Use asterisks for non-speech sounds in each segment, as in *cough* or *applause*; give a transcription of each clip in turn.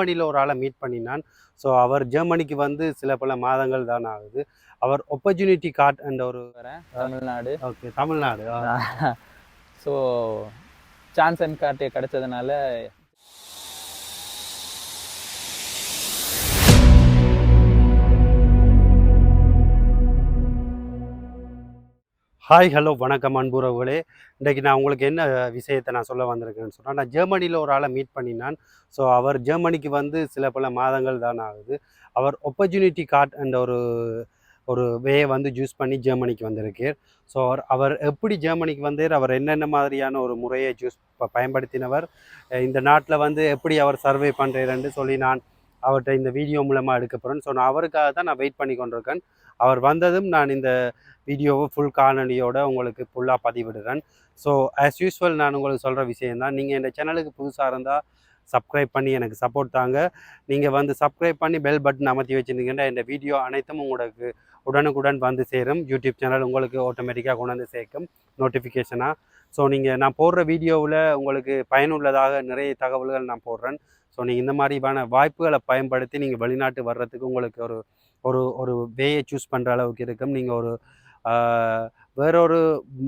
ஜெர்மனியில் ஒரு ஆளை மீட் பண்ணினான். ஸோ அவர் ஜெர்மனிக்கு வந்து சில பல மாதங்கள் தான் ஆகுது. அவர் opportunity கார்டு என்ற ஒரு Tamil Nadu. Okay Tamil Nadu. So chance and card கிடைச்சதுனால hi hello வணக்கம் அன்புறவுகளே. இன்றைக்கு நான் உங்களுக்கு என்ன விஷயத்தை நான் சொல்ல வந்திருக்கேன்னு சொன்னால் நான் ஜெர்மனியில் ஒரு ஆளை மீட் பண்ணினான். ஸோ அவர் ஜெர்மனிக்கு வந்து சில பல மாதங்கள் தான் ஆகுது. அவர் ஆப்பர்ச்சுனிட்டி கார்ட் என்ற ஒரு ஒரு வேயை வந்து ஜூஸ் பண்ணி ஜெர்மனிக்கு வந்திருக்கார் ஸோ அவர் அவர் எப்படி ஜெர்மனிக்கு வந்தார் அவர் என்னென்ன மாதிரியான ஒரு முறையை ஜூஸ் பயன்படுத்தினவர் இந்த நாட்டில் வந்து எப்படி அவர் சர்வே பண்ணுறாருன்னு சொல்லி நான் அவர்கிட்ட இந்த வீடியோ மூலமாக எடுக்க போகிறேன் ஸோ நான் அவருக்காக தான் நான் வெயிட் பண்ணி கொண்டிருக்கேன். அவர் வந்ததும் நான் இந்த வீடியோவை ஃபுல் காணொலியோடு உங்களுக்கு ஃபுல்லாக பதிவிடுறேன். ஸோ ஆஸ் யூஸ்வல் நான் உங்களுக்கு சொல்கிற விஷயந்தான் நீங்கள் இந்த சேனலுக்கு புதுசாக இருந்தால் சப்ஸ்கிரைப் பண்ணி எனக்கு சப்போர்ட் தாங்க. நீங்கள் வந்து சப்ஸ்கிரைப் பண்ணி பெல் பட்டன் அமர்த்தி வச்சுருந்தீங்கன்னா இந்த வீடியோ அனைத்தும் உங்களுக்கு உடனுக்குடன் வந்து சேரும். யூடியூப் சேனல் உங்களுக்கு ஆட்டோமேட்டிக்காக கொண்டு வந்து சேர்க்கும். நோட்டிஃபிகேஷனாக ஸோ நீங்கள் நான் போடுற வீடியோவில் உங்களுக்கு பயனுள்ளதாக நிறைய தகவல்கள் நான் போடுறேன். ஸோ நீங்கள் இந்த மாதிரியான வாய்ப்புகளை பயன்படுத்தி நீங்கள் வெளிநாட்டு வர்றதுக்கு உங்களுக்கு ஒரு ஒரு ஒரு வேயை சூஸ் பண்ணுற அளவுக்கு இருக்கும். நீங்கள் ஒரு வேறொரு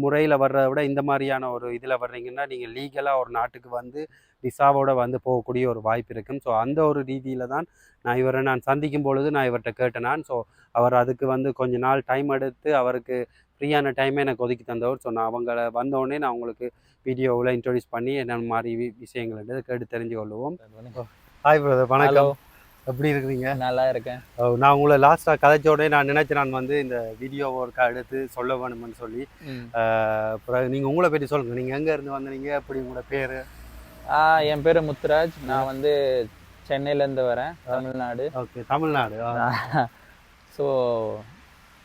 முறையில் வர்றதை விட இந்த மாதிரியான ஒரு இதில் வர்றீங்கன்னா நீங்கள் லீகலாக ஒரு நாட்டுக்கு வந்து விசாவோட வந்து போகக்கூடிய ஒரு வாய்ப்பு இருக்கும். ஸோ அந்த ஒரு ரீதியில் தான் நான் இவரை நான் சந்திக்கும் பொழுது நான் இவர்கிட்ட கேட்டேனான் ஸோ அவர் அதுக்கு வந்து கொஞ்ச நாள் டைம் எடுத்து அவருக்கு ஃப்ரீயான டைமே எனக்கு ஒதுக்கி தந்தவர். ஸோ நான் அவங்கள வந்தோடனே நான் உங்களுக்கு வீடியோவில் இன்ட்ரடியூஸ் பண்ணி என்னென்ன மாதிரி விஷயங்கள் கேட்டு தெரிஞ்சு கொள்ளுவோம் ஹாய் பிரதர் வணக்கம். எப்படி இருக்கிறீங்க? நல்லா இருக்கேன். நான் உங்களை லாஸ்ட்டாக கதைச்சோடனே நான் நினைச்சேன் நான் வந்து இந்த வீடியோ ஒர்க்கை எடுத்து சொல்ல வேணும்னு சொல்லி ம். அஹ் பிறகு நீங்கள் உங்களை பற்றி சொல்லுங்கள் நீங்கள் எங்கே இருந்து வந்தீங்க? எப்படி உங்களோட பேர்? என் பேர் முத்துராஜ். நான் வந்து சென்னையிலேருந்து வரேன் Tamil Nadu. Okay Tamil Nadu. So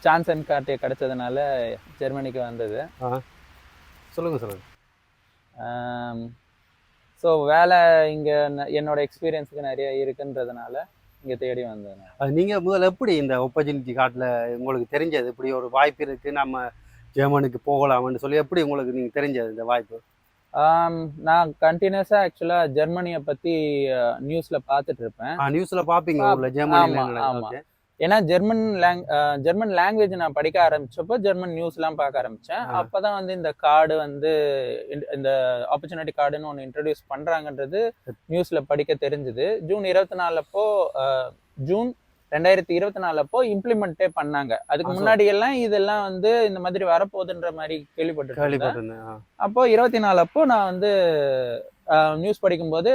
chance and card கிடைச்சதுனால ஜெர்மனிக்கு வந்தது. சொல்லுங்கள் சொல்லுங்கள் ஸோ வேலை இங்கே என்னோட எக்ஸ்பீரியன்ஸுக்கு நிறைய இருக்குன்றதுனால இங்கே தேடி வந்தேன் நீங்கள் முதல்ல எப்படி இந்த opportunity கார்டில் உங்களுக்கு தெரிஞ்சது? இப்படி ஒரு வாய்ப்பு இருக்குது நம்ம ஜெர்மனுக்கு போகலாம்னு சொல்லி எப்படி உங்களுக்கு நீங்கள் தெரிஞ்சது இந்த வாய்ப்பு? நான் கண்டினியூஸாக ஆக்சுவலாக ஜெர்மனியை பற்றி நியூஸில் பார்த்துட்டு இருப்பேன். நியூஸில் பார்ப்பீங்க ஆ, ஏன்னா ஜெர்மன் லேங் ஜெர்மன் லாங்குவேஜ் நான் படிக்க ஆரம்பிச்சப்போ ஜெர்மன் நியூஸ்லாம் பார்க்க ஆரம்பிச்சேன் ஆ. அப்பதான் வந்து இந்த கார்டு வந்து இந்த- ஆப்பர்ச்சுனிட்டி கார்டுன்னு ஒன்று இன்ட்ரடியூஸ் பண்றாங்கன்றது நியூஸ்ல படிக்க தெரிஞ்சுது ஜூன் இருபத்தி நாலப்போ ஜூன் ரெண்டாயிரத்தி இருபத்தி நாலப்போ இம்ப்ளிமெண்ட்டே பண்ணாங்க அதுக்கு முன்னாடி எல்லாம் இதெல்லாம் வந்து இந்த மாதிரி வரப்போகுதுன்ற மாதிரி கேள்விப்பட்டு கேள்விப்பட்டிருந்தேன் ஆ. அப்போ இருபத்தி நாலப்போ நான் வந்து நியூஸ் படிக்கும்போது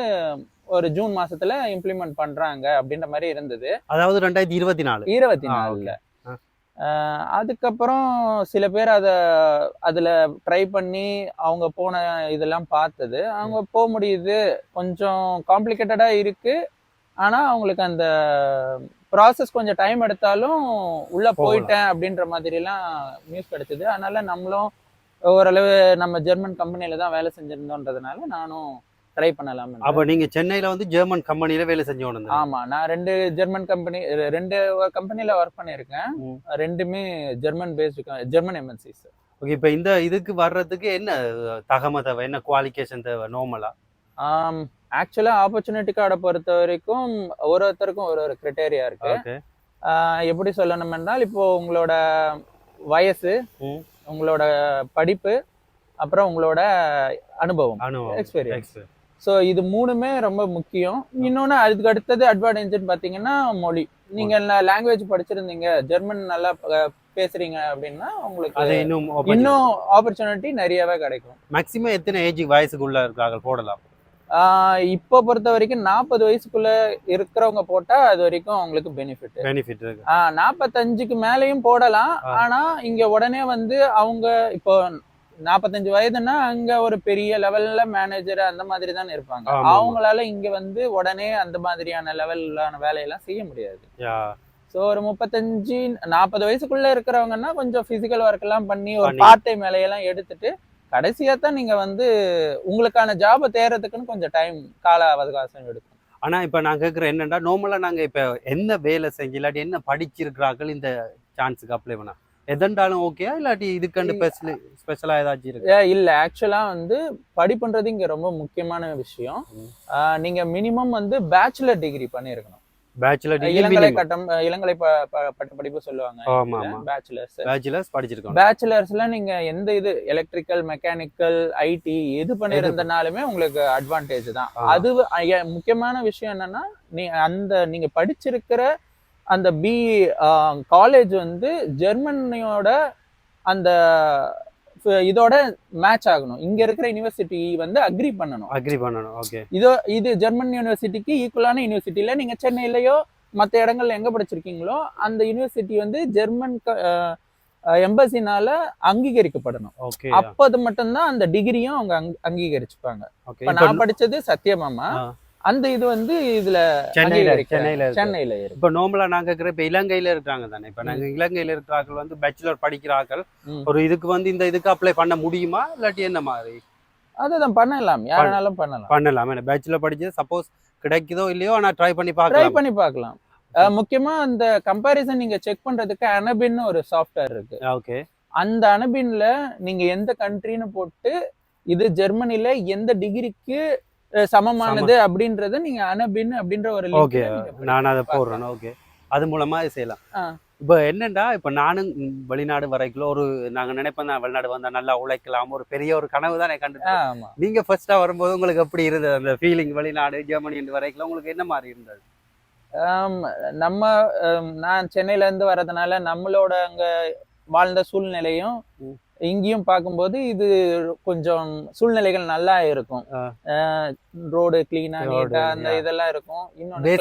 ஒரு ஜூன் மாசத்துல இம்ப்ளிமெண்ட் பண்றாங்க அப்படின்ற மாதிரி இருந்தது. அதாவது ரெண்டாயிரத்தி இருபத்தி நாலு. இருபத்தி நாலுல. அதுக்கப்புறம் சில பேர் அதை அதுல ட்ரை பண்ணி அவங்க போன இதெல்லாம் பார்த்தது. அவங்க போக முடியுது. கொஞ்சம் காம்ப்ளிகேட்டடா இருக்கு. ஆனா அவங்களுக்கு அந்த ப்ராசஸ் கொஞ்சம் டைம் எடுத்தாலும் உள்ள. போயிட்டேன் அப்படின்ற மாதிரி எல்லாம் நியூஸ் கிடைச்சது. அதனால நம்மளும் ஓரளவு நம்ம ஜெர்மன் கம்பெனில தான் வேலை செஞ்சிருந்தோன்றதுனால நானும் ட்ரை பண்ணலாம் அப்போ நீங்கள் சென்னையில் வந்து ஜெர்மன் கம்பெனியில் வேலை செஞ்சு கொண்டு ஆமா நான் ரெண்டு ஜெர்மன் கம்பெனி ரெண்டு கம்பெனில ஒர்க் பண்ணியிருக்கேன். ரெண்டுமே German based German MNCs okay இப்போ இந்த இதுக்கு வர்றதுக்கு என்ன தகம தேவை என்ன குவாலிஃபிகேஷன் தேவை நார்மலா ஆக்சுவலா ஆப்பர்ச்சுனிட்டி கார்டை பொறுத்த வரைக்கும் ஒரு ஒருத்தருக்கும் ஒரு ஒரு கிரிட்டேரியா இருக்கு எப்படி சொல்லணும் என்றால் இப்போ உங்களோட வயசு. உங்களோட படிப்பு அப்புறம் உங்களோட அனுபவம். Experience. ஸோ இது மூணுமே ரொம்ப முக்கியம். இன்னொன்று அதுக்கு அடுத்தது அட்வான்டேஜ்னு பார்த்தீங்கன்னா மொழி. நீங்க லாங்குவேஜ் படிச்சிருந்தீங்க ஜெர்மன் நல்லா பேசுறீங்க அப்படின்னா உங்களுக்கு இன்னும் இன்னும் ஆப்பர்ச்சுனிட்டி நிறையவே கிடைக்கும். மேக்ஸிமம் எத்தனை ஏஜ் வயசுக்குள்ள இருக்காங்க போடலாம். இப்போ பொறுத்த வரைக்கும் நாற்பது வயசுக்குள்ள இருக்கிறவங்க போட்டா அது வரைக்கும் அவங்களுக்கு பெனிஃபிட் பெனிஃபிட் இருக்கு. நாற்பத்தஞ்சுக்கு மேலேயும் போடலாம். ஆனா இங்க உடனே வந்து அவங்க இப்போ நாற்பத்தஞ்சு வயதுன்னா அங்க ஒரு பெரிய லெவல்ல மேனேஜர் அந்த மாதிரி தானே இருப்பாங்க. அவங்களால இங்க வந்து உடனே அந்த மாதிரியான லெவல்லான வேலையெல்லாம் செய்ய முடியாது. ஸோ ஒரு முப்பத்தஞ்சு நாற்பது வயசுக்குள்ள இருக்கிறவங்கன்னா கொஞ்சம் பிசிக்கல் ஒர்க் எல்லாம் பண்ணி ஒரு. பார்ட் டைம் வேலையெல்லாம் எடுத்துட்டு கடைசியா தான் நீங்க வந்து உங்களுக்கான ஜாபை தேர்றதுக்குன்னு கொஞ்சம் டைம் கால அவகாசம் எடுக்கும். ஆனா இப்ப நான் கேட்குறேன் என்னன்னா நார்மலா நாங்க இப்ப என்ன வேலை செஞ்சு இல்லாட்டி என்ன படிச்சிருக்கிறார்கள் இந்த சான்ஸுக்கு அப்ளை பண்ண? எதண்டாலும் ஓகேயா இல்லாட்டி இதுக்கண்டு ஸ்பெஷலி ஸ்பெஷலா ஏதாச்சும் இருக்கு? இல்ல. ஆக்சுவலா வந்து படிப்புன்றது இங்க ரொம்ப முக்கியமான விஷயம். நீங்க மினிமம் வந்து பேச்சுலர் டிகிரி பண்ணிருக்கணும் பேச்சுலர் இளங்கலை கட்டம் இளங்கலை பட்ட படிப்பு சொல்லுவாங்க பேச்சுலர்ஸ் பேச்சுலர்ஸ் படிச்சிருக்கோம் பேச்சுலர்ஸ்ல நீங்க எந்த இது எலக்ட்ரிக்கல் மெக்கானிக்கல் ஐடி எது பண்ணியிருந்தனாலுமே உங்களுக்கு அட்வான்டேஜ் தான். அது முக்கியமான விஷயம் என்னன்னா நீ அந்த நீங்க படிச்சிருக்கிற அந்த பி காலேஜ் வந்து ஜெர்மனியோட அந்த இதோட மேட்ச் ஆகணும். இங்க இருக்கிற யூனிவர்சிட்டி வந்து அக்ரி பண்ணணும். அக்ரி பண்ணணும் ஓகே இதோ இது ஜெர்மன் யூனிவர்சிட்டிக்கு ஈக்குவலான யூனிவர்சிட்டியில நீங்க சென்னையிலயோ மற்ற இடங்கள்ல எங்க படிச்சிருக்கீங்களோ அந்த யூனிவர்சிட்டி வந்து ஜெர்மன் எம்பசினால அங்கீகரிக்கப்படணும். ஓகே அப்போ அது மட்டும்தான் அந்த டிகிரியும் அவங்க அங்க- அங்கீகரிச்சுப்பாங்க. நான் படிச்சது சத்தியமாமா ஆ. அந்த இது வந்து இதுல சென்னையில சென்னையில. சென்னையில இப்ப நார்மலா நாங்க இருக்கிற இப்ப இலங்கையில இருக்காங்க தானே. இப்ப நாங்க இலங்கையில இருக்கிற ஆட்கள் வந்து பேச்சுலர் படிக்கிற ஆட்கள். ம். ஒரு இதுக்கு வந்து இந்த இதுக்கு அப்ளை பண்ண முடியுமா? இல்லாட்டி என்ன மாதிரி? அதுதான் பண்ணலாம். யாருனாலும் பண்ணலாம். பண்ணலாம். பேச்சுலர் படிச்சது சப்போஸ் கிடைக்குதோ இல்லையோ ஆனா ட்ரை பண்ணி ட்ரை பார்க்கலாம். பண்ணி பார்க்கலாம். முக்கியமா அந்த கம்பாரிசன் நீங்க செக் பண்றதுக்கு அனபின்னு ஒரு சாஃப்ட்வேர் இருக்கு. ஓகே அந்த அனபின்ல நீங்க எந்த கண்ட்ரின்னு போட்டு இது ஜெர்மனில எந்த டிகிரிக்கு சமமானது அப்படின்றத நீங்க அனபின் அப்படின்ற ஒரு ஓகே நான் அதை. போடுறேன். ஓகே. அது மூலமா செய்யலாம். இப்போ என்னண்டா இப்போ நானும் வெளிநாடு வரைக்கும் ஒரு நாங்க நினைப்போம் தான் வெளிநாடு வந்தா நல்லா உழைக்கலாம். ஒரு பெரிய ஒரு கனவு தானே கண்டு ஆ, ஆமா. நீங்க ஃபர்ஸ்டா வரும்போது உங்களுக்கு எப்படி இருந்தது? அந்த ஃபீலிங் வெளிநாடு ஜெர்மனி வரைக்கும் உங்களுக்கு என்ன மாதிரி இருந்தது? நம்ம நான் சென்னையில இருந்து வர்றதுனால நம்மளோட அங்க வாழ்ந்த சூழ்நிலையும். இங்கேயும் பார்க்கும்போது இது கொஞ்சம் சூழ்நிலைகள் நல்லா இருக்கும். ரோடு கிளீனா நீட்டா அந்த. இதெல்லாம் இருக்கும். இன்னொன்று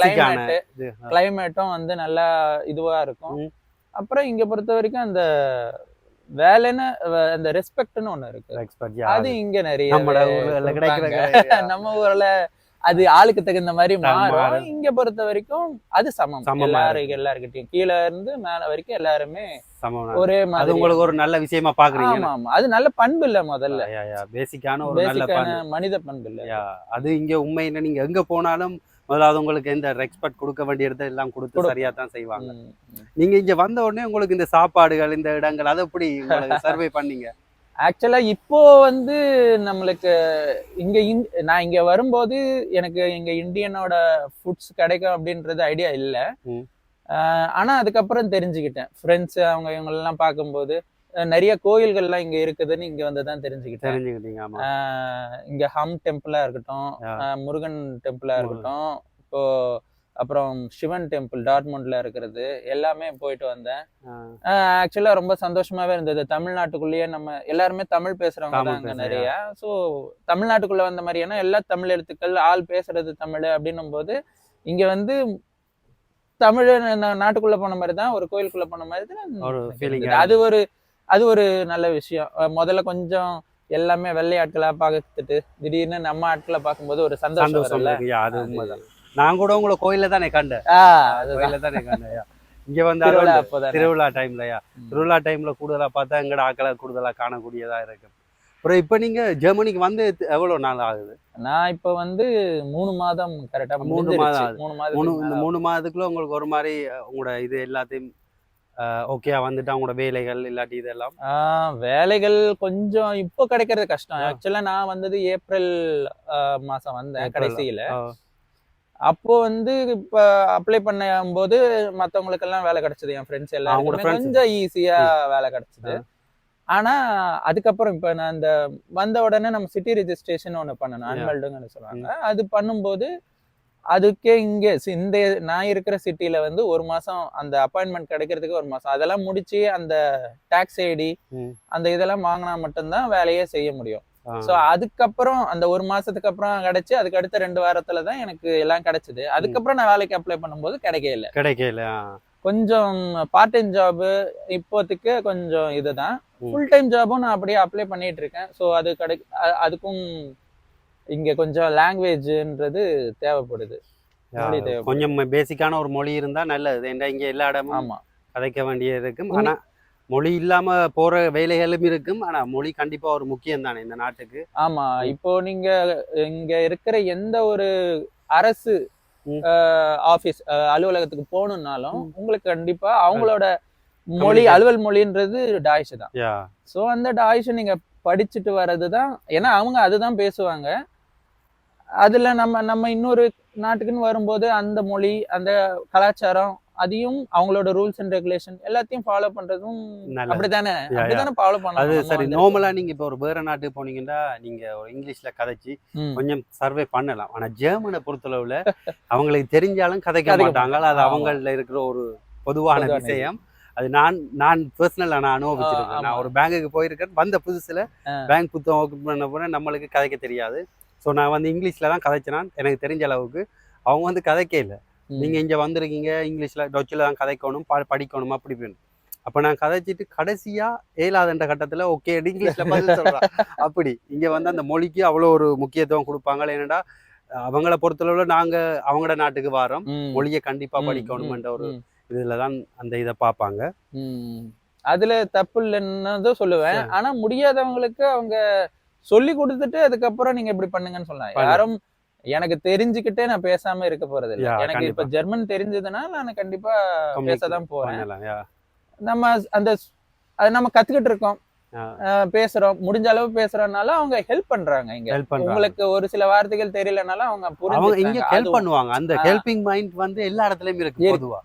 இது கிளைமேட்டும் வந்து நல்லா இதுவா இருக்கும். அப்புறம் இங்க பொறுத்த வரைக்கும் அந்த வேலைன்னு அந்த ரெஸ்பெக்ட்னு ஒண்ணு இருக்கு. அது இங்க நிறைய *laughs* நம்ம ஊர்ல அது ஆளுக்கு தகுந்த மாதிரி மாறும். இங்க பொறுத்த வரைக்கும் அது சமம். எல்லாரும். எல்லாருக்கிட்டையும் கீழ இருந்து மேல வரைக்கும் எல்லாருமே ஒரே அது உங்களுக்கு ஒரு நல்ல விஷயமா பாக்குறீங்க ஆமா ஆமா அது நல்ல பண்பு இல்ல முதல்ல. பேசிக்கான ஒரு நல்ல மனித பண்பு இல்ல. அது இங்க உண்மையில நீங்க எங்க போனாலும் முதலாவது உங்களுக்கு எந்த ரெஸ்பெக்ட் கொடுக்க வேண்டியதை எல்லாம் கொடுத்து. சரியா தான் செய்வாங்க. நீங்க இங்க வந்த உடனே உங்களுக்கு இந்த சாப்பாடுகள் இந்த இடங்கள் அதை எப்படி உங்களுக்கு சர்வே *laughs* பண்ணீங்க? ஆக்சுவலா இப்போ வந்து நம்மளுக்கு இங்க நான் இங்க வரும்போது எனக்கு இங்க இந்தியனோட ஃபுட்ஸ் கிடைக்கும் அப்படின்றது ஐடியா இல்ல. ம். ஆஹ் ஆனா அதுக்கப்புறம் தெரிஞ்சுக்கிட்டேன். ஃப்ரெண்ட்ஸ் அவங்க இவங்க எல்லாம் பார்க்கும்போது நிறைய கோயில்கள்லாம் இங்க இருக்குதுன்னு இங்க வந்து தான் தெரிஞ்சுக்கிட்டேன். இங்க ஹம் டெம்பிளா இருக்கட்டும் முருகன் டெம்பிளா. இருக்கட்டும் இப்போ அப்புறம் சிவன் டெம்பிள் டாட்மண்ட்ல இருக்கிறது எல்லாமே போயிட்டு வந்தேன். ஆக்சுவலா ரொம்ப சந்தோஷமாவே இருந்தது. தமிழ்நாட்டுக்குள்ளேயே நம்ம எல்லாருமே தமிழ் பேசுறவங்க தான் அங்க. நிறைய. ஸோ தமிழ்நாட்டுக்குள்ள வந்த மாதிரியான எல்லா தமிழ் எழுத்துக்கள் ஆள் பேசுறது தமிழ் அப்படின்னும் போது இங்க வந்து தமிழ் நாட்டுக்குள்ள போன மாதிரி தான் ஒரு கோயிலுக்குள்ள போன மாதிரி தான். அது ஒரு அது ஒரு நல்ல விஷயம். முதல்ல கொஞ்சம் எல்லாமே வெள்ளை ஆட்களா பார்த்துட்டு திடீர்னு நம்ம ஆட்களை பார்க்கும்போது ஒரு சந்தோஷம் அது உண்மைதான். நான் கூட உங்களை கோயில்ல தானே கண்டேன். கோயில்ல தானே கண்டேன். இங்க வந்து திருவிழா டைம்லயா. திருவிழா டைம்ல கூடுதலா பார்த்தா எங்கட ஆக்களை கூடுதலா காணக்கூடியதா இருக்கு. அப்புறம் இப்ப நீங்க ஜெர்மனிக்கு வந்து எவ்வளவு நாள் ஆகுது? நான் இப்ப வந்து மூணு மாதம் கரெக்டா மூணு மூணு மாதம் மாதம். மூணு மூணு மாதம் இந்த மூணு மாதத்துக்குள்ள உங்களுக்கு ஒரு மாதிரி உங்களோட இது எல்லாத்தையும் ஓகேயா வந்துட்டு உங்களோட வேலைகள் இல்லாட்டி இதெல்லாம்? வேலைகள் கொஞ்சம் இப்போ கிடைக்கிறது கஷ்டம். ஆ. ஆக்சுவலா நான் வந்தது ஏப்ரல் மாசம் வந்தேன். கடைசியில. அப்போ வந்து இப்ப அப்ளை பண்ணும்போது மத்தவங்களுக்கு எல்லாம் வேலை கிடைச்சது. என் ஃப்ரெண்ட்ஸ் friends. கொஞ்சம் ஈஸியா வேலை கிடைச்சது. ஆனா அதுக்கப்புறம் இப்ப நான் அந்த வந்த உடனே நம்ம சிட்டி ரெஜிஸ்ட்ரேஷன் ஒண்ணு பண்ணணும் Yeah. அன்மெல்டுங்கன்னு சொல்லுவாங்க அது பண்ணும்போது அதுக்கே இங்க சி- இந்த நான் இருக்கிற சிட்டில வந்து ஒரு மாசம் அந்த அப்பாயின்மெண்ட் கிடைக்கிறதுக்கு ஒரு மாசம் அதெல்லாம் முடிச்சு அந்த டாக்ஸ் ஐடி. அந்த இதெல்லாம் வாங்கினா மட்டும்தான் வேலையே செய்ய முடியும். ஸோ அதுக்கப்புறம் அந்த ஒரு மாசத்துக்கு அப்புறம் கிடைச்சு அதுக்கு அடுத்த ரெண்டு வாரத்துல தான் எனக்கு எல்லாம் கிடைச்சது அதுக்கப்புறம் நான் வேலைக்கு அப்ளை பண்ணும்போது கிடைக்கல ஆ. கொஞ்சம் பார்ட் டைம் ஜாப் இப்போதைக்கு கொஞ்சம் இதுதான். ஃபுல் டைம் ஜாபும் நான் அப்படியே அப்ளை பண்ணிட்டு இருக்கேன் ஸோ அது கிடை அதுக்கும் இங்க கொஞ்சம் லாங்குவேஜ்ன்றது தேவைப்படுது. கொஞ்சம் பேசிக்கான ஒரு மொழி இருந்தா நல்லது. ஏன்டா இங்க எல்லா இடமும் ஆமா. கதைக்க வேண்டியது இருக்கும் ஆனா மொழி இல்லாம போற வேலைகளும் இருக்கும். ஆனா மொழி கண்டிப்பா ஒரு முக்கியம் தானே இந்த நாட்டுக்கு? ஆமா. இப்போ நீங்க இங்க இருக்கிற எந்த ஒரு அரசு ம். ஆபீஸ் அலுவலகத்துக்கு போகணும்னாலும். உங்களுக்கு கண்டிப்பா அவங்களோட மொழி. அலுவல் மொழின்றது டாய்ஸ் தான் ஸோ அந்த டாய்ஸ் நீங்க படிச்சுட்டு வர்றது தான் ஏன்னா அவங்க அதுதான் பேசுவாங்க அதுல நம்ம நம்ம இன்னொரு நாட்டுக்குன்னு வரும்போது அந்த மொழி அந்த கலாச்சாரம் அதையும் அவங்களோட ரூல்ஸ் அண்ட் ரெகுலேஷன் எல்லாத்தையும் ஃபாலோ பண்றதும். அப்படித்தானே. அப்படித்தானே ஃபாலோ அது பண்ணணும் சரி நார்மலா நீங்க இப்போ ஒரு வேற நாட்டுக்கு போனீங்கன்னா நீங்க இங்கிலீஷ்ல கதைச்சு. கொஞ்சம் சர்வே பண்ணலாம் ஆனா ஜெர்மனை பொறுத்தளவுல அவங்களுக்கு தெரிஞ்சாலும் கதைக்க மாட்டாங்க அது. அவங்கள இருக்கிற ஒரு பொதுவான விஷயம் அது நான் நான் பர்சனலா நான் அனுபவிச்சிருக்கேன். நான் ஒரு பேங்குக்கு போயிருக்கேன் வந்த புதுசுல. பேங்க் புத்தகம் ஓப்பன் பண்ண போன நம்மளுக்கு கதைக்க தெரியாது ஸோ நான் வந்து இங்கிலீஷ்ல தான் கதைச்சேன் எனக்கு தெரிஞ்ச அளவுக்கு அவங்க வந்து கதைக்க இல்லை. நீங்க இங்க வந்திருக்கீங்க இங்கிலீஷ்ல டொச்சில் தான் கதைக்கணும் ப- படிக்கணும் அப்படி இப்படின்னு. அப்ப நான் கதைச்சிட்டு கடைசியா ஏழாதன்ற கட்டத்துல ஓகே இங்கிலீஷ்ல பதில் சொல்றேன் அப்படி. இங்க வந்து அந்த மொழிக்கு அவ்வளோ ஒரு முக்கியத்துவம் கொடுப்பாங்க. ஏன்னா அவங்கள பொறுத்தளவுல நாங்க அவங்களோட நாட்டுக்கு வாரோம். மொழியை கண்டிப்பா படிக்கணும்ன்ற ஒரு ம், இதுல தான் அந்த இதை பார்ப்பாங்க. அதுல தப்பு இல்லைன்னு சொல்லுவேன். ஆனா முடியாதவங்களுக்கு அவங்க சொல்லி கொடுத்துட்டு அதுக்கப்புறம் நீங்க இப்படி பண்ணுங்கன்னு சொல்லலாம். யாரும் எனக்கு தெரிஞ்சுக்கிட்டே நான் பேசாம இருக்க போறது இல்ல எனக்கு இப்ப. ஜெர்மன் தெரிஞ்சதுன்னா நான் கண்டிப்பா பேசதான் போறேன். நம்ம அந்த அது நம்ம கத்துக்கிட்டு இருக்கோம். பேசுறோம். முடிஞ்ச அளவு பேசுறதுனால அவங்க ஹெல்ப் பண்றாங்க இங்க. உங்களுக்கு ஒரு சில வார்த்தைகள் தெரியலனாலும் அவங்க அவங்க இங்க. ஹெல்ப் பண்ணுவாங்க. அந்த. ஹெல்பிங் மைண்ட் வந்து எல்லா இடத்துலயும் இருக்கு. பொதுவா.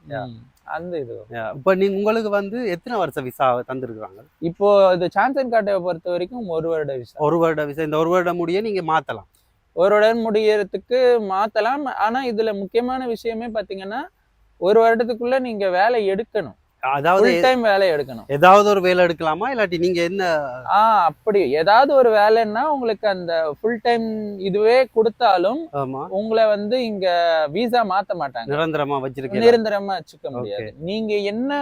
அந்த இது. இப்ப நீங்க உங்களுக்கு வந்து எத்தனை வருஷம் விசா தந்திருக்காங்க இப்போ இது சான்சன் கார்டை பொறுத்த வரைக்கும் ஒரு வருட விசா ஒரு வருட விசா இந்த ஒரு வருடம் முடிய நீங்க மாத்தலாம். ஒரு வருடம் முடியறதுக்கு மாத்தலாம். ஆனா இதுல முக்கியமான விஷயமே பாத்தீங்கன்னா ஒரு வருடத்துக்குள்ள நீங்க வேலை எடுக்கணும். அதாவது டைம் வேலை எடுக்கணும். ஏதாவது ஒரு வேலை எடுக்கலாமா? இல்லாட்டி நீங்க என்ன? ஆ அப்படி. ஏதாவது ஒரு வேலைன்னா உங்களுக்கு அந்த ஃபுல் டைம் இதுவே கொடுத்தாலும் உங்களை வந்து இங்க விசா மாத்த மாட்டாங்க. நிரந்தரமா வச்சிருக்கீங்க. நிரந்தரமா வச்சுக்க முடியாது. நீங்க என்ன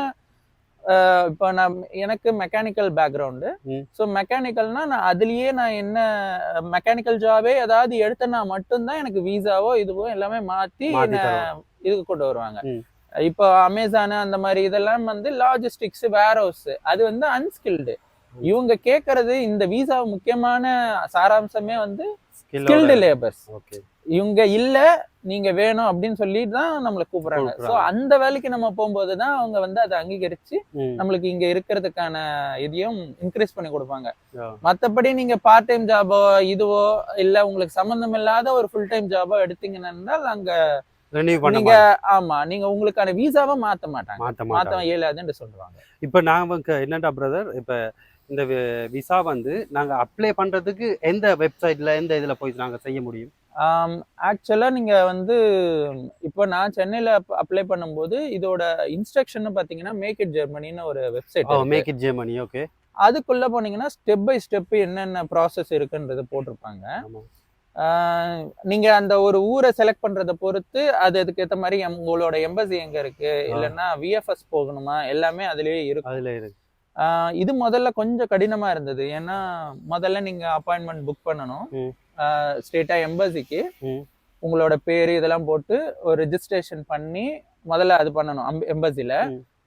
இப்போ நான் எனக்கு மெக்கானிக்கல் பேக்ரவுண்டு. ஸோ மெக்கானிக்கல்னா நான் அதுலயே நான் என்ன மெக்கானிக்கல் ஜாபே ஏதாவது எடுத்தேன்னா மட்டும்தான் எனக்கு விசாவோ இதுவோ எல்லாமே மாத்தி மாத்தி என்ன. இதுக்கு கொண்டு வருவாங்க. இப்போ அமேசான் அந்த மாதிரி இதெல்லாம் வந்து லாஜிஸ்டிக்ஸ் வேர் ஹவுஸ் அது வந்து அன்ஸ்கில்டு இவங்க கேட்கறது இந்த விசா முக்கியமான சாராம்சமே வந்து ஸ்கில்டு லேபர்ஸ் ஓகே இவங்க இல்ல நீங்க வேணும் அப்படின்னு சொல்லி தான் நம்மளை கூப்பிடுறாங்க. ஸோ கூப்பிடுறாங்க. அந்த வேலைக்கு நம்ம போகும்போது தான் அவங்க வந்து அதை அங்கீகரிச்சு நம்மளுக்கு இங்க இருக்கிறதுக்கான இதையும் இன்க்ரீஸ் பண்ணி கொடுப்பாங்க. மத்தபடி நீங்க பார்ட் டைம் ஜாபோ இதுவோ இல்ல உங்களுக்கு சம்பந்தம் இல்லாத ஒரு ஃபுல் டைம் ஜாபோ எடுத்தீங்கன்னா அங்க நீங்க ஆமா நீங்க உங்களுக்கான விசாவை மாத்த மாட்டாங்க. மாத்த மாத்த இயலாதுன்னு சொல்லுவாங்க. இப்ப நான் என்னடா பிரதர் இப்ப இந்த விசா வந்து நாங்க அப்ளை பண்றதுக்கு எந்த வெப்சைட்ல எந்த இதுல போய் நாங்க செய்ய முடியும்? ஆக்சுவலா நீங்க வந்து இப்போ நான் சென்னையில அப்ளை பண்ணும்போது இதோட இன்ஸ்ட்ரக்ஷன் பாத்தீங்கன்னா மேக் இட் ஜெர்மனின்னு ஒரு website make it Germany okay அதுக்குள்ள போனீங்கன்னா ஸ்டெப் பை ஸ்டெப் என்னென்ன ப்ராசஸ் இருக்குன்றது போட்டிருப்பாங்க. நீங்க அந்த ஒரு ஊரை செலக்ட் பண்றத பொறுத்து அது அதுக்கு ஏத்த மாதிரி உங்களோட எம்பசி எங்க இருக்கு? இல்லைன்னா விஎஃப்எஸ் போகணுமா? எல்லாமே அதுலயே இருக்கும். அதுல இருக்கு. இது முதல்ல கொஞ்சம் கடினமா இருந்தது. ஏன்னா முதல்ல நீங்க அப்பாயின்மெண்ட் புக் பண்ணணும். ம். ஸ்ட்ரெயிட்டா எம்பசிக்கு. உங்களோட பேர் இதெல்லாம் போட்டு ஒரு ரெஜிஸ்ட்ரேஷன் பண்ணி முதல்ல அது பண்ணணும் எம்பசில.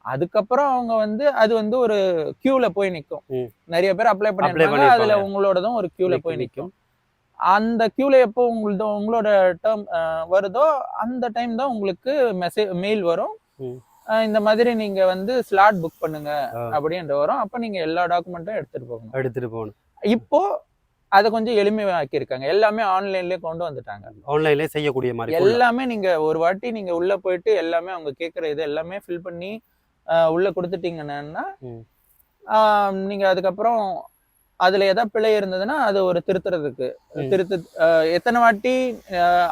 அதுக்கப்புறம் அவங்க வந்து அது வந்து ஒரு கியூல போய் நிக்கும் ம். நிறைய பேர் அப்ளை பண்ணிருப்பாங்க. அதுல உங்களோடதும் ஒரு கியூல போய் நிக்கும் அந்த கியூல எப்போ உங்களது உங்களோட டேர்ம் வருதோ அந்த டைம் தான் உங்களுக்கு மெசேஜ் மெயில் வரும் இந்த மாதிரி நீங்க வந்து ஸ்லாட் புக் பண்ணுங்க. அப்படின்ற வரும் அப்ப நீங்க எல்லா டாக்குமெண்ட்டும் எடுத்துட்டு போகணும் எடுத்துட்டு போகணும் இப்போ அதை கொஞ்சம் எளிமையாக்கி இருக்காங்க எல்லாமே ஆன்லைன்லயே கொண்டு வந்துட்டாங்க ஆன்லைன்லயே செய்யக்கூடிய மாதிரி. எல்லாமே நீங்க ஒரு வாட்டி நீங்க உள்ள போயிட்டு எல்லாமே அவங்க கேக்குற இது எல்லாமே ஃபில் பண்ணி உள்ள கொடுத்துட்டீங்கன்னா நீங்க அதுக்கப்புறம் அதுல ஏதாவது பிழை இருந்ததுன்னா அது ஒரு திருத்துறதுக்கு. திருத்து எத்தனை வாட்டி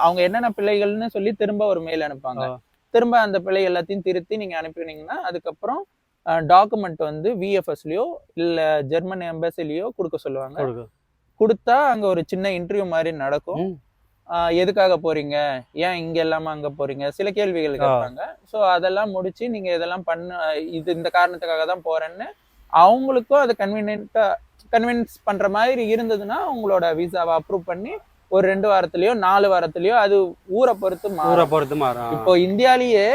அவங்க என்னென்ன பிழைகள்னு சொல்லி திரும்ப ஒரு மெயில் அனுப்பாங்க. திரும்ப அந்த பிழை எல்லாத்தையும் திருத்தி நீங்க அனுப்பினீங்கன்னா அதுக்கப்புறம் டாக்குமெண்ட் வந்து விஎஃப்எஸ்லயோ இல்ல ஜெர்மன் எம்பசிலயோ கொடுக்க சொல்லுவாங்க. கொடுத்தா அங்க ஒரு சின்ன இன்டர்வியூ மாதிரி நடக்கும். எதுக்காக போறீங்க? ஏன் இங்க இல்லாம அங்க போறீங்க? சில கேள்விகள். கேட்பாங்க. சோ அதெல்லாம் முடிச்சு நீங்க இதெல்லாம் பண்ண இது இந்த காரணத்துக்காக தான் போறேன்னு அவங்களுக்கும் அது கன்வீனியன்ட்டா கன்வின்ஸ் பண்ற மாதிரி இருந்ததுன்னா உங்களோட விசாவை அப்ரூவ் பண்ணி ஒரு ரெண்டு வாரத்திலயோ நாலு வாரத்திலயோ அது ஊரை பொறுத்து ஊரை பொறுத்து மாறும். இப்போ இந்தியாலேயே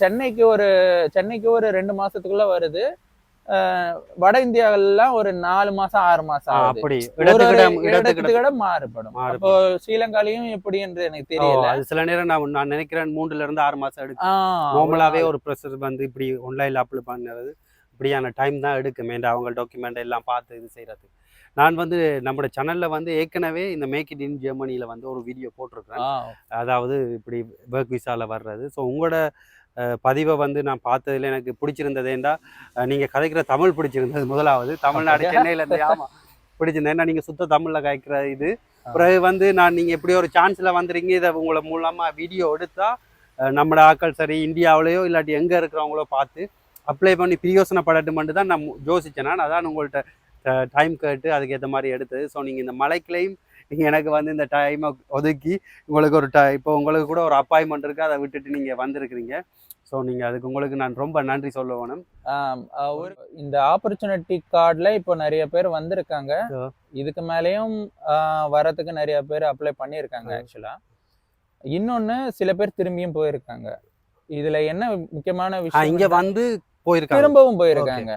சென்னைக்கு ஒரு சென்னைக்கு ஒரு ரெண்டு மாசத்துக்குள்ள வருது. வட இந்தியாவிலாம் ஒரு நாலு மாசம் ஆறு மாசம் அப்படி. இடத்துக்கு இடம் மாறுபடும். அப்போ ஸ்ரீலங்காலையும் எப்படி என்று எனக்கு தெரியல. அது சில நேரம் நான் நான் நினைக்கிறேன் மூணுல இருந்து ஆறு மாசம் எடுக்கும். நார்மலாவே ஒரு ப்ரெஷர் வந்து இப்படி ஒன்லைன்ல அப்ளை பண்ணுறது இப்படியான டைம் தான் எடுக்கும். அவங்க டாக்குமெண்ட் எல்லாம் பார்த்து இது செய்யறது. நான் வந்து நம்மளோட சேனல்ல வந்து ஏற்கனவே இந்த மேக் இட் இன் ஜெர்மனியில வந்து ஒரு வீடியோ போட்டிருக்கிறேன். ஆ, அதாவது இப்படி ஒர்க் விசால வர்றது. ஸோ உங்களோட பதிவை வந்து நான் பார்த்ததுல எனக்கு பிடிச்சிருந்ததேண்டா அஹ், நீங்க கதைக்கிற தமிழ் பிடிச்சிருந்தது முதலாவது. தமிழ்நாடு அப்படியா? சென்னையில இருந்து ஆமா. பிடிச்சிருந்தேன் ஏன்னா நீங்க சுத்த தமிழ்ல காய்க்கிற இது? பிறகு வந்து நான் நீங்க எப்படி ஒரு சான்ஸ்ல வந்துறீங்க இதை உங்களை மூலமா வீடியோ எடுத்தா அஹ், நம்மட ஆட்கள் சரி இந்தியாவிலேயோ இல்லாட்டி எங்க இருக்கிறவங்களோ பார்த்து அப்ளை பண்ணி பிரியோசனப்படட்டுமென்று தான் நான் யோசிச்சேன் நான் அதான் உங்கள்கிட்ட டைம் கேட்டு அதுக்கேற்ற மாதிரி எடுத்தது. ஸோ நீங்கள் இந்த மலைக்கிளையும் நீங்கள் எனக்கு வந்து இந்த டைமை ஒதுக்கி உங்களுக்கு ஒரு டை இப்போ உங்களுக்கு கூட ஒரு அப்பாயின்மெண்ட் இருக்குது அதை விட்டுட்டு நீங்கள் வந்திருக்கிறீங்க. ஸோ நீங்கள் அதுக்கு உங்களுக்கு நான் ரொம்ப நன்றி சொல்ல வேணும். ஒரு இந்த ஆப்பர்ச்சுனிட்டி கார்டில் இப்போ நிறைய பேர் வந்திருக்காங்க. இதுக்கு மேலேயும் ஆ, வரதுக்கு நிறைய பேர் அப்ளை பண்ணியிருக்காங்க ஆ. ஆக்சுவலா இன்னொன்னு சில பேர் திரும்பியும் போயிருக்காங்க. இதுல என்ன முக்கியமான விஷயம் இங்கே வந்து போயிருக்காங்க. திரும்பவும் போயிருக்காங்க.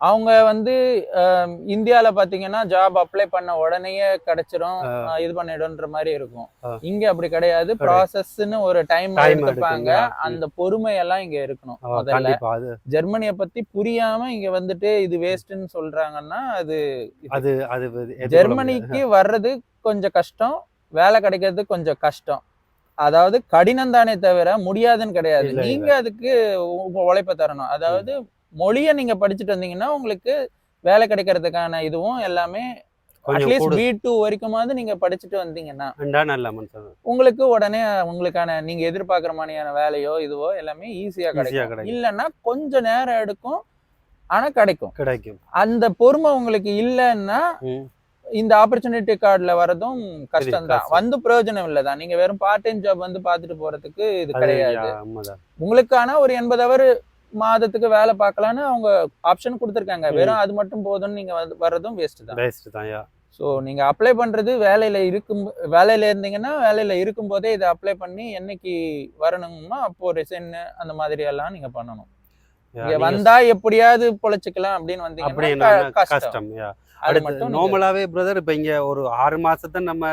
அவங்க வந்து ஆம், இந்தியால பாத்தீங்கன்னா ஜாப் அப்ளை பண்ண உடனேயே கிடைச்சிரும். இது பண்ணிடும்ன்ற மாதிரி இருக்கும். இங்க அப்படி கிடையாது. ப்ராசஸ்ன்னு ஒரு டைம் எடுத்துப்பாங்க. அந்த பொறுமை எல்லாம் இங்க இருக்கணும் முதல்ல. ஜெர்மனிய பத்தி புரியாம இங்க வந்துட்டு இது வேஸ்ட்னு சொல்றாங்கன்னா அது அது அது ஜெர்மனிக்கு வர்றது கொஞ்சம் கஷ்டம். வேலை கிடைக்கிறது கொஞ்சம் கஷ்டம். அதாவது கடினம் தானே தவிர முடியாதுன்னு கிடையாது. நீங்க அதுக்கு உழைப்ப தரணும். அதாவது மொழியை நீங்க படிச்சுட்டு வந்தீங்கன்னா உங்களுக்கு வேலை கிடைக்கிறதுக்கான இதுவும் எல்லாமே அட்லீஸ்ட் பி டூ வரைக்குமாவது நீங்க படிச்சுட்டு வந்தீங்கன்னா உங்களுக்கு உடனே உங்களுக்கான நீங்க எதிர்பார்க்குற மாதிரியான வேலையோ இதுவோ எல்லாமே ஈஸியா கிடைக்கும். இல்லைன்னா கொஞ்சம் நேரம் எடுக்கும். ஆனா கிடைக்கும். கிடைக்கும். அந்த பொறுமை உங்களுக்கு இல்லைன்னா. இந்த ஆப்பர்ச்சுனிட்டி கார்டுல வரதும் கஷ்டம் தான். வந்து பிரயோஜனம் இல்லதான் நீங்க வெறும் பார்ட் டைம் ஜாப் வந்து பார்த்துட்டு போறதுக்கு இது கிடையாது. உங்களுக்கான ஒரு எண்பது அவர் மாதத்துக்கு வேலை பார்க்கலான்னு அவங்க ஆப்ஷன் கொடுத்துருக்காங்க. வெறும் அது மட்டும் போதும்னு நீங்க வர்றதும் வேஸ்ட் தான். பெஸ்ட் தான் யா ஸோ நீங்க அப்ளை பண்றது வேலையில இருக்கும் வேலையில இருந்தீங்கன்னா வேலையில இருக்கும் போதே இதை அப்ளை பண்ணி என்னைக்கு வரணுமா அப்போ ரிசைன் அந்த மாதிரி எல்லாம் நீங்க பண்ணணும். இங்க வந்தா எப்படியாவது பொழைச்சுக்கலாம் அப்படின்னு வந்தீங்கன்னா கஷ்டம். அது மட்டும் நார்மலாவே பிரதர் இப்ப இங்க ஒரு ஆறு மாசத்தை நம்ம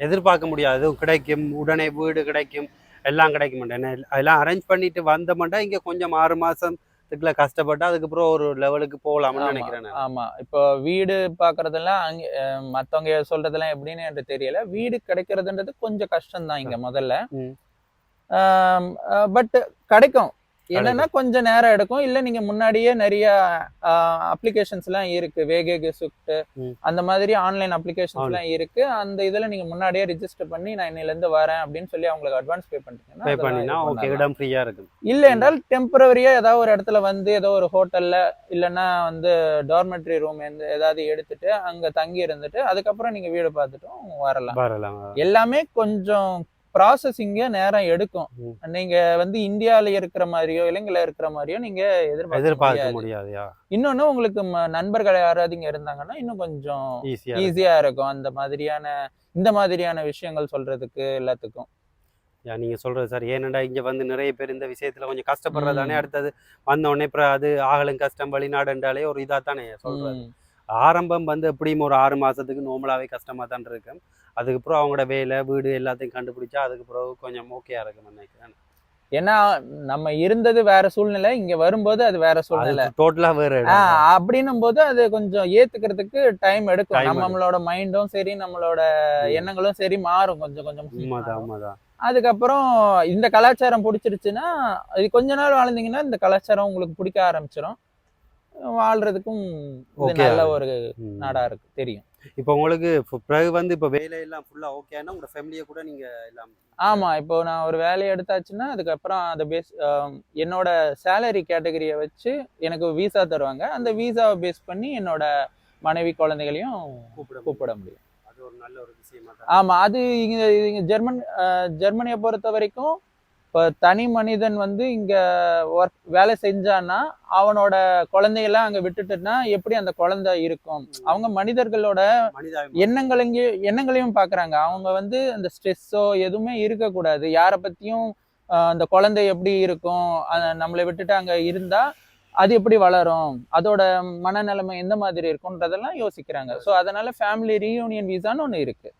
எதிர்பார்க்க முடியாது. கிடைக்கும் உடனே வீடு கிடைக்கும். எல்லாம் கிடைக்க மாட்டேன். அதெல்லாம் அரேஞ்ச் பண்ணிட்டு வந்தோம்னா இங்க கொஞ்சம் ஆறு மாசத்துக்குள்ள கஷ்டப்பட்டு அதுக்கப்புறம் ஒரு லெவலுக்கு போகலாம்னு நினைக்கிறேன் நான். ஆமா. இப்போ வீடு பாக்குறதெல்லாம் அங்க மத்தவங்க சொல்றதெல்லாம் எப்படின்னு எனக்கு தெரியல. வீடு கிடைக்கிறதுன்றது கொஞ்சம் கஷ்டம் தான் இங்க முதல்ல. பட் கிடைக்கும். என்னன்னா கொஞ்சம் நேரம் எடுக்கும். இல்ல நீங்க முன்னாடியே நிறைய அப்ளிகேஷன்ஸ் எல்லாம் இருக்கு. வேகேக சுக்ட். அந்த மாதிரி ஆன்லைன் அப்ளிகேஷன்ஸ் எல்லாம் இருக்கு. அந்த இதுல நீங்க முன்னாடியே ரிஜிஸ்டர் பண்ணி நான் இன்னையில இருந்து வரேன் அப்படின்னு சொல்லி அவங்களுக்கு அட்வான்ஸ் பே பண்ணிட்டீங்கன்னா இல்ல என்றால் டெம்பரவரியா ஏதாவது ஒரு இடத்துல வந்து ஏதோ ஒரு ஹோட்டல்ல இல்லைன்னா வந்து டார்மெட்ரி ரூம் ஏதாவது எடுத்துட்டு அங்க தங்கி இருந்துட்டு அதுக்கப்புறம் நீங்க வீடு பார்த்துட்டும் வரலாம் வரலாம். எல்லாமே கொஞ்சம் ப்ராசஸிங்க நேரம் எடுக்கும். நீங்க வந்து இந்தியால இருக்கிற மாதிரியோ இலங்கையில இருக்கிற மாதிரியோ நீங்க எதிர்பார்க்க முடியாது. முடியாதுயா? இன்னொன்னு உங்களுக்கு நண்பர்கள் யாராவது இங்க இருந்தாங்கன்னா இன்னும் கொஞ்சம் ஈஸியா இருக்கும். அந்த மாதிரியான இந்த மாதிரியான விஷயங்கள் சொல்றதுக்கு எல்லாத்துக்கும். நீங்க சொல்றது சார். ஏனண்டா இங்க வந்து நிறைய பேர் இந்த விஷயத்துல கொஞ்சம் கஷ்டப்படுறதானே ம். அடுத்தது. வந்த உடனே அப்புறம் அது ஆகலும் கஷ்டம் வெளிநாடுன்றாலே ஒரு இதா தானே சொல்றது. ஆரம்பம் வந்து எப்படியும் ஒரு ஆறு மாசத்துக்கு நார்மலாவே கஷ்டமா தான் இருக்கும் அதுக்கப்புறம் அவங்களோட வேலை வீடு எல்லாத்தையும் கண்டுபிடிச்சா அதுக்கு பிறகு கொஞ்சம் ஓகேயா இருக்கும் நினைக்கிறேன். ஏன்னா நம்ம இருந்தது வேற சூழ்நிலை இங்க வரும்போது அது வேற சூழ்நிலை. டோட்டலா வேற அப்படின்னும் போது அது கொஞ்சம் ஏத்துக்கிறதுக்கு டைம் எடுக்கும். நம்மளோட மைண்டும் சரி நம்மளோட எண்ணங்களும் சரி மாறும் கொஞ்சம் கொஞ்சம் அதுக்கப்புறம் இந்த கலாச்சாரம் பிடிச்சிருச்சுன்னா இது கொஞ்ச நாள் வாழ்ந்தீங்கன்னா இந்த கலாச்சாரம் உங்களுக்கு பிடிக்க ஆரம்பிச்சிடும் வாழ்றதுக்கும். நல்ல ஒரு. நாடா இருக்கு தெரியும். இப்போ உங்களுக்கு பிறகு வந்து இப்போ வேலையெல்லாம் ஃபுல்லா ஓகேனா உங்க ஃபேமிலியை கூட நீங்க எல்லாம் ஆமா இப்போ நான் ஒரு வேலையை எடுத்தாச்சுன்னா அதுக்கப்புறம் அதை பேஸ் என்னோட சேலரி கேட்டகரியை வச்சு எனக்கு விசா தருவாங்க. அந்த விசாவை பேஸ் பண்ணி என்னோட மனைவி குழந்தைகளையும் கூப்பிட கூப்பிட முடியும். அது ஒரு நல்ல ஒரு விஷயமா தான் ஆமா அது இங்க ஜெர்மன் ஜெர்மனியை பொறுத்த வரைக்கும் இப்போ தனி மனிதன் வந்து இங்க ஒர்க் வேலை செஞ்சான்னா அவனோட குழந்தையெல்லாம் அங்க விட்டுட்டுனா எப்படி அந்த குழந்தை இருக்கும்? அவங்க மனிதர்களோட எண்ணங்களையும் எண்ணங்களையும் பாக்குறாங்க. அவங்க வந்து அந்த ஸ்ட்ரெஸ்ஸோ எதுவுமே இருக்கக்கூடாது. யாரை பத்தியும் ஆஹ், அந்த குழந்தை எப்படி இருக்கும்? நம்மளை விட்டுட்டு அங்க இருந்தா அது எப்படி வளரும்? அதோட மனநிலைமை எந்த மாதிரி இருக்கும்ன்றதெல்லாம் யோசிக்கிறாங்க. ஸோ அதனால ஃபேமிலி ரீயூனியன் விசான்னு ஒன்று இருக்கு.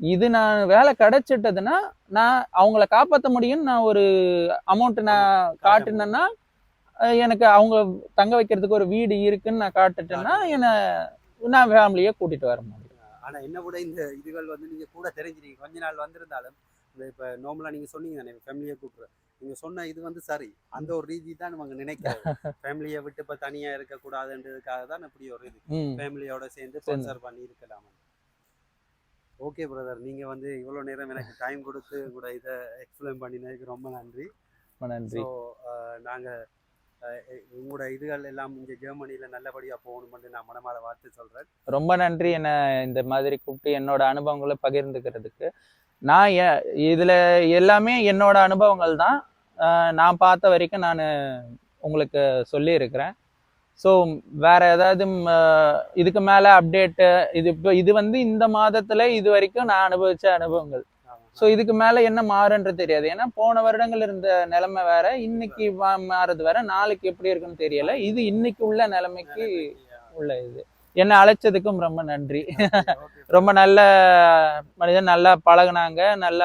இது நான் வேலை கிடைச்சிட்டதுன்னா நான் அவங்கள காப்பாற்ற முடியும்னு நான் ஒரு அமௌண்ட் நான் காட்டுனேன்னா எனக்கு அவங்க தங்க வைக்கிறதுக்கு ஒரு வீடு இருக்குன்னு நான் காட்டுட்டேன்னா என்னை நான் ஃபேமிலியை கூட்டிட்டு வர முடியும். ஆனா என்ன விட இந்த இதுகள் வந்து நீங்க கூட தெரிஞ்சிருக்கீங்க. கொஞ்ச நாள் வந்திருந்தாலும் இப்ப நார்மலா நீங்க சொன்னீங்க தானே ஃபேமிலியை கூப்பிடுறேன் நீங்க சொன்ன இது வந்து சரி. அந்த ஒரு ரீதி தான் நம்ம நினைக்கிறது ஃபேமிலியை *laughs* விட்டு இப்ப தனியா இருக்க கூடாதுன்றதுக்காக தான் இப்படி ஒரு இது ஃபேமிலியோட சேர்ந்து சேர்ந்து. ஸ்பான்சர் பண்ணி இருக்கலாம். ஓகே பிரதர் நீங்க வந்து இவ்வளவு நேரம் எனக்கு டைம் கொடுத்து கூட இதை எக்ஸ்பிளைன் பண்ணினதுக்கு ரொம்ப நன்றி. ரொம்ப நன்றி. ஸோ நாங்க அஹ், எ- உங்களோட இதுகள் எல்லாம் இங்க ஜெர்மனில நல்லபடியா போகணும்னு நான் மனமார வாழ்த்து சொல்றேன். ரொம்ப நன்றி என்னை இந்த மாதிரி கூப்பிட்டு என்னோட அனுபவங்களை பகிர்ந்துக்கிறதுக்கு. நான் இதுல எல்லாமே என்னோட அனுபவங்கள் தான். நான் பார்த்த வரைக்கும் நான் உங்களுக்கு சொல்லியிருக்கிறேன். ஸோ வேற ஏதாவது இதுக்கு மேல அப்டேட்டு இது இப்போ இது வந்து இந்த மாதத்துல இது வரைக்கும் நான் அனுபவிச்ச அனுபவங்கள். ஸோ இதுக்கு மேல என்ன மாறுன்றது தெரியாது. ஏன்னா போன வருடங்கள் இருந்த நிலைமை வேற. இன்னைக்கு மாறுறது வேற. நாளைக்கு எப்படி இருக்குன்னு தெரியல. இது இன்னைக்கு உள்ள நிலைமைக்கு உள்ள இது. என்னை அழைச்சதுக்கும் ரொம்ப நன்றி. ரொம்ப நல்ல மனிதன். நல்லா பழகுனாங்க. நல்ல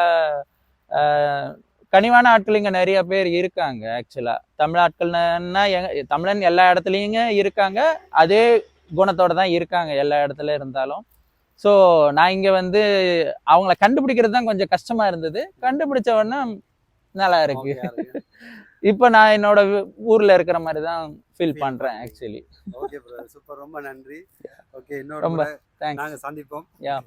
கனிவான ஆட்கள் இங்க நிறைய பேர் இருக்காங்க ஆக்சுவலா தமிழ் ஆட்கள்னா எங்க தமிழன் எல்லா இடத்துலயுங்க இருக்காங்க அதே குணத்தோட தான் இருக்காங்க எல்லா இடத்துல இருந்தாலும். ஸோ நான் இங்க வந்து அவங்கள கண்டுபிடிக்கிறது தான் கொஞ்சம் கஷ்டமா இருந்தது. கண்டுபிடிச்ச உடனே நல்லா இருக்கு. இப்போ நான் என்னோட ஊர்ல இருக்கிற மாதிரி தான் ஃபீல் பண்றீங்க. ஆக்சுவலி ஓகே சூப்பர் ரொம்ப நன்றி. ஓகே இன்னொரு ரொம்ப தேங்க்ஸ் நாங்க சந்திப்போம். Yeah.